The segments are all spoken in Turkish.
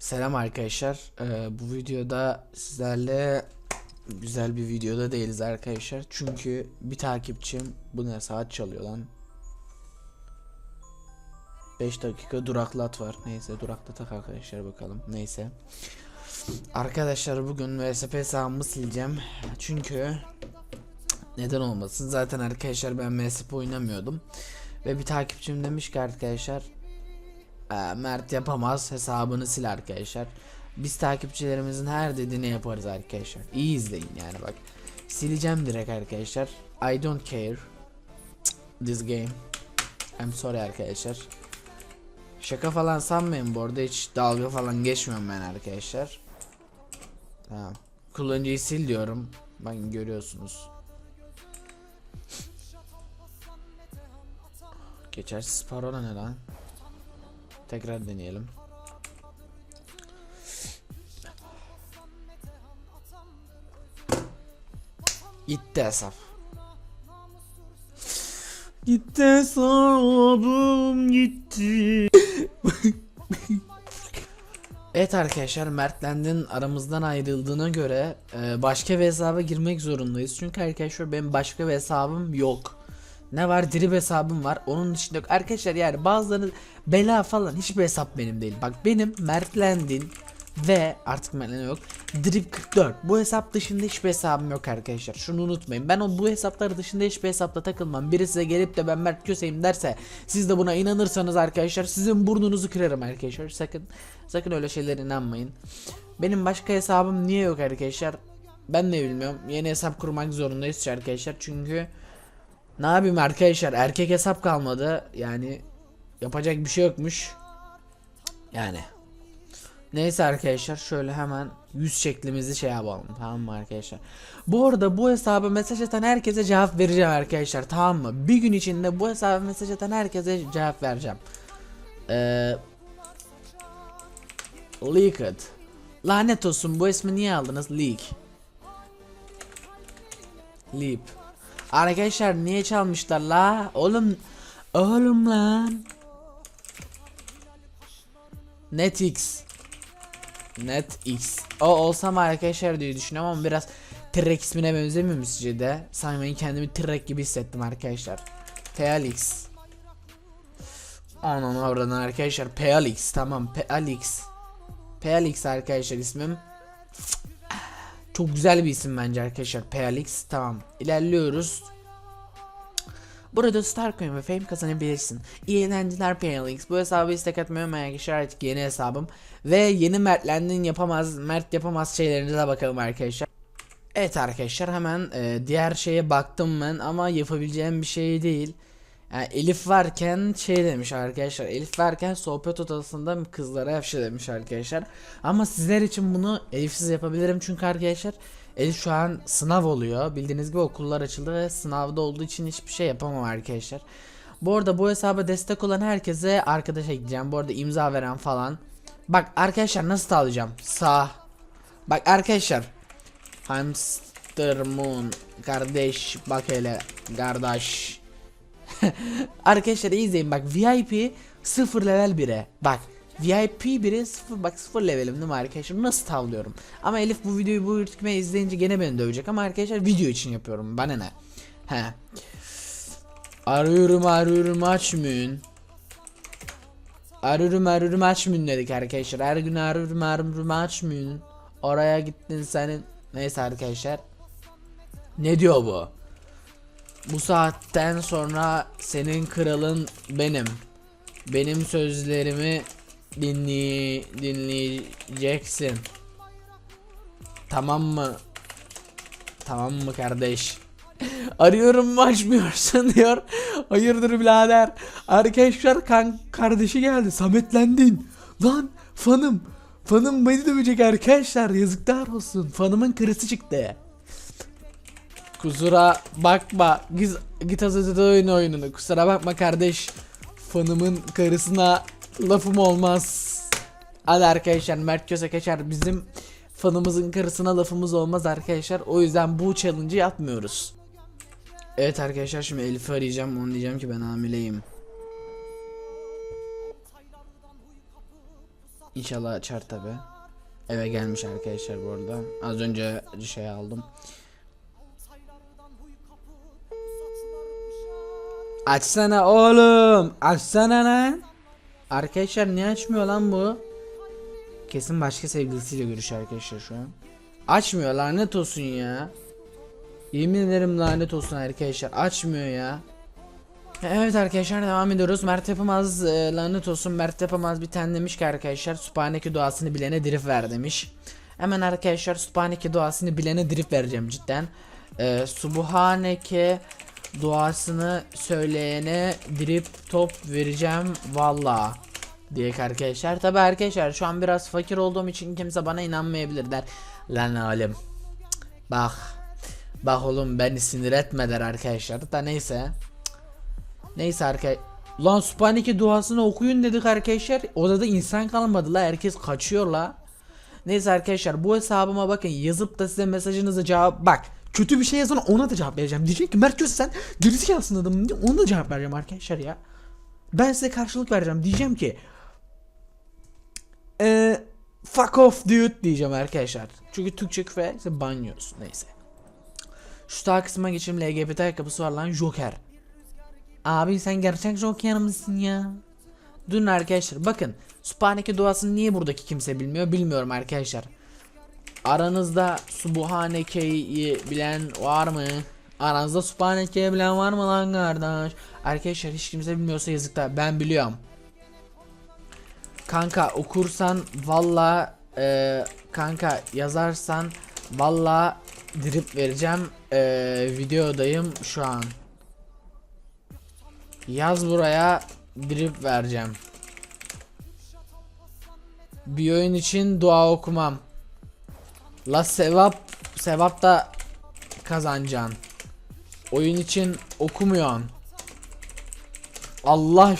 Selam arkadaşlar. Ee, bu videoda sizlerle güzel bir videoda değiliz arkadaşlar. Çünkü bir takipçim bu ne saat çalıyor lan. 5 dakika duraklat var. Neyse duraklatak arkadaşlar bakalım. Neyse. Arkadaşlar bugün VSP hesabımı sileceğim. Çünkü neden olmasın? Zaten arkadaşlar ben VSP oynamıyordum. Ve bir takipçim demiş ki arkadaşlar ee, Mert yapamaz hesabını sil arkadaşlar. Biz takipçilerimizin her dediğini yaparız arkadaşlar. İyi izleyin yani bak. Sileceğim direkt arkadaşlar. I don't care. This game. I'm sorry arkadaşlar. Şaka falan sanmayın bu arada hiç dalga falan geçmiyorum ben arkadaşlar. Tamam. Kullanıcıyı sil diyorum. Bakın görüyorsunuz. Geçersiz parola ne lan? Tekrar deneyelim. Gitti hesap. Gitti hesabım gitti. evet arkadaşlar Mertlend'in aramızdan ayrıldığına göre e, başka bir hesaba girmek zorundayız. Çünkü arkadaşlar benim başka bir hesabım yok. Ne var? Drip hesabım var. Onun dışında yok. Arkadaşlar yani bazıları bela falan hiçbir hesap benim değil. Bak benim Mertlend'in ve artık Mertlend'in yok. Drip 44. Bu hesap dışında hiçbir hesabım yok arkadaşlar. Şunu unutmayın. Ben o bu hesaplar dışında hiçbir hesapta takılmam. Biri size gelip de ben Mert Köse'yim derse siz de buna inanırsanız arkadaşlar sizin burnunuzu kırarım arkadaşlar. Sakın sakın öyle şeylere inanmayın. Benim başka hesabım niye yok arkadaşlar? Ben de bilmiyorum. Yeni hesap kurmak zorundayız arkadaşlar. Çünkü ne yapayım arkadaşlar? Erkek hesap kalmadı. Yani yapacak bir şey yokmuş. Yani. Neyse arkadaşlar şöyle hemen yüz şeklimizi şey yapalım tamam mı arkadaşlar? Bu arada bu hesaba mesaj atan herkese cevap vereceğim arkadaşlar tamam mı? Bir gün içinde bu hesaba mesaj atan herkese cevap vereceğim. Ee, Leaked. Lanet olsun bu ismi niye aldınız? Leak. Leap Arkadaşlar niye çalmışlar la? Oğlum oğlum lan. Netx. Netx. O olsam arkadaşlar diye düşünüyorum ama biraz Trek ismine benzemiyor mu sizce de? Sanki kendimi Trek gibi hissettim arkadaşlar. Pealix. Anan oradan arkadaşlar Pealix tamam Pealix. Pealix arkadaşlar ismim. Çok güzel bir isim bence arkadaşlar. Pealix. Tamam. İlerliyoruz. Burada Starcoin ve Fame kazanabilirsin. İyi eğlenceler Pealix. Bu hesabı istek atmayı unutmayın artık yeni hesabım. Ve yeni Mert'lendin yapamaz, Mert yapamaz şeylerinize bakalım arkadaşlar. Evet arkadaşlar hemen e, diğer şeye baktım ben ama yapabileceğim bir şey değil. Yani Elif varken şey demiş arkadaşlar. Elif varken sohbet odasında kızlara yavşa demiş arkadaşlar. Ama sizler için bunu Elifsiz yapabilirim çünkü arkadaşlar Elif şu an sınav oluyor. Bildiğiniz gibi okullar açıldı ve sınavda olduğu için hiçbir şey yapamam arkadaşlar. Bu arada bu hesaba destek olan herkese arkadaş ekleyeceğim. Bu arada imza veren falan. Bak arkadaşlar nasıl sağlayacağım? Sağ. Bak arkadaşlar. Hamster Moon kardeş bak hele kardeş. Arkadaşlar izleyin bak VIP 0 level 1'e bak VIP 1'e 0 bak 0 levelim değil mi arkadaşlar? Nasıl tavlıyorum? Ama Elif bu videoyu bu ürkme izleyince gene beni dövecek ama arkadaşlar video için yapıyorum bana ne? He. Arıyorum arıyorum açmıyorsun. Arıyorum arıyorum açmıyorsun dedik arkadaşlar. Her gün arıyorum arıyorum açmıyorsun. Oraya gittin senin. Neyse arkadaşlar. Ne diyor bu bu saatten sonra senin kralın benim. Benim sözlerimi dinley dinleyeceksin. Tamam mı? Tamam mı kardeş? Arıyorum mu açmıyorsun diyor. Hayırdır birader? Arkadaşlar kan kardeşi geldi. Sametlendin. Lan fanım. Fanım beni dövecek arkadaşlar. Yazıklar olsun. Fanımın karısı çıktı. Kusura bakma. Git, git hazırda oyun oyununu. Kusura bakma kardeş. Fanımın karısına lafım olmaz. Hadi arkadaşlar Mert Köse geçer. Bizim fanımızın karısına lafımız olmaz arkadaşlar. O yüzden bu challenge'ı yapmıyoruz. Evet arkadaşlar şimdi Elif'i arayacağım. Onu diyeceğim ki ben hamileyim. İnşallah açar tabi. Eve gelmiş arkadaşlar bu arada. Az önce şey aldım. Açsana oğlum. Açsana lan. Arkadaşlar niye açmıyor lan bu? Kesin başka sevgilisiyle görüşüyor arkadaşlar şu an. Açmıyor lanet olsun ya. Yemin ederim lanet olsun arkadaşlar. Açmıyor ya. Evet arkadaşlar devam ediyoruz. Mert Yapamaz e, lanet olsun Mert Yapamaz bir tane demiş ki arkadaşlar Sübhaneke duasını bilene drip ver demiş. Hemen arkadaşlar Sübhaneke duasını bilene drip vereceğim cidden. E, Subhaneke duasını söyleyene drip top vereceğim valla diye arkadaşlar. Tabi arkadaşlar şu an biraz fakir olduğum için kimse bana inanmayabilir der. Lan Cık, bak bak oğlum beni sinir etme der arkadaşlar da neyse. Neyse arkadaşlar. Lan Sübhaneke duasını okuyun dedik arkadaşlar. Odada insan kalmadı la. Herkes kaçıyor la. Neyse arkadaşlar bu hesabıma bakın yazıp da size mesajınızı cevap bak kötü bir şey yazın ona da cevap vereceğim. Diyecek ki Mert Köse sen gerizekalısın adamım diye ona da cevap vereceğim arkadaşlar ya. Ben size karşılık vereceğim. Diyeceğim ki eee fuck off dude diyeceğim arkadaşlar. Çünkü Türkçe küfür ederse banyosun neyse. Şu sağ kısma geçelim LGBT ayakkabısı var lan Joker. Abi sen gerçek Joker mısın ya? Dün arkadaşlar bakın Subhaneke duasını niye buradaki kimse bilmiyor bilmiyorum arkadaşlar. Aranızda Subhaneke'yi bilen var mı? Aranızda Subhaneke'yi bilen var mı lan kardeş? Arkadaşlar hiç kimse bilmiyorsa yazıklar ben biliyorum. Kanka okursan valla e, kanka yazarsan valla drip vereceğim e, videodayım şu an. Yaz buraya drip vereceğim. Bir oyun için dua okumam. La sevap sevap da kazanacaksın. Oyun için okumuyorsun. Allah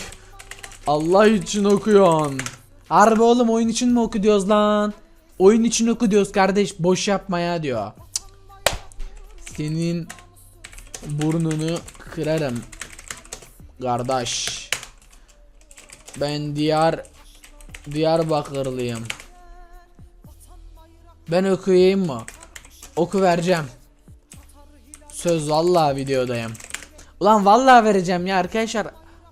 Allah için okuyorsun. Harbi oğlum oyun için mi oku diyoruz lan? Oyun için oku diyoruz kardeş boş yapma ya diyor. Senin burnunu kırarım. Kardeş. Ben diyar Diyarbakırlıyım. Ben okuyayım mı? Oku vereceğim. Söz vallahi videodayım. Ulan vallahi vereceğim ya arkadaşlar.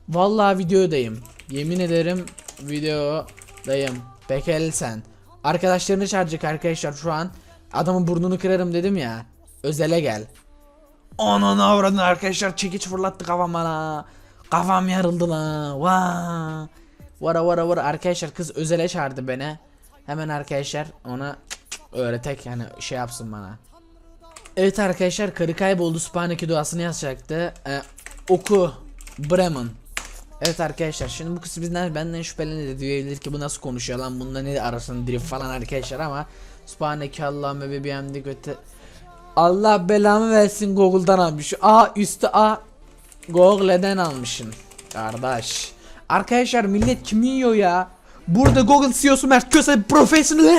Vallahi videodayım. Yemin ederim videodayım. Bekel sen. Arkadaşlarını çağıracak arkadaşlar şu an. Adamın burnunu kırarım dedim ya. Özele gel. Ananı avradını arkadaşlar çekiç fırlattı kafama la. Kafam yarıldı la. Vaa. Vara vara vara arkadaşlar kız özele çağırdı beni. Hemen arkadaşlar ona öğretek yani şey yapsın bana. Evet arkadaşlar karı kayboldu Sübhaneke duasını yazacaktı. Ee, oku Bremen. Evet arkadaşlar şimdi bu kız bizden benden şüphelenir diyebilir ki bu nasıl konuşuyor lan bunda ne arasında drift falan arkadaşlar ama Sübhaneke Allah'ım ve bihamdik ve te- Allah belamı versin Google'dan almış. A üstü A Google'den almışsın. Kardeş. Arkadaşlar millet kimi yiyor ya? Burada Google CEO'su Mert Köse profesyonel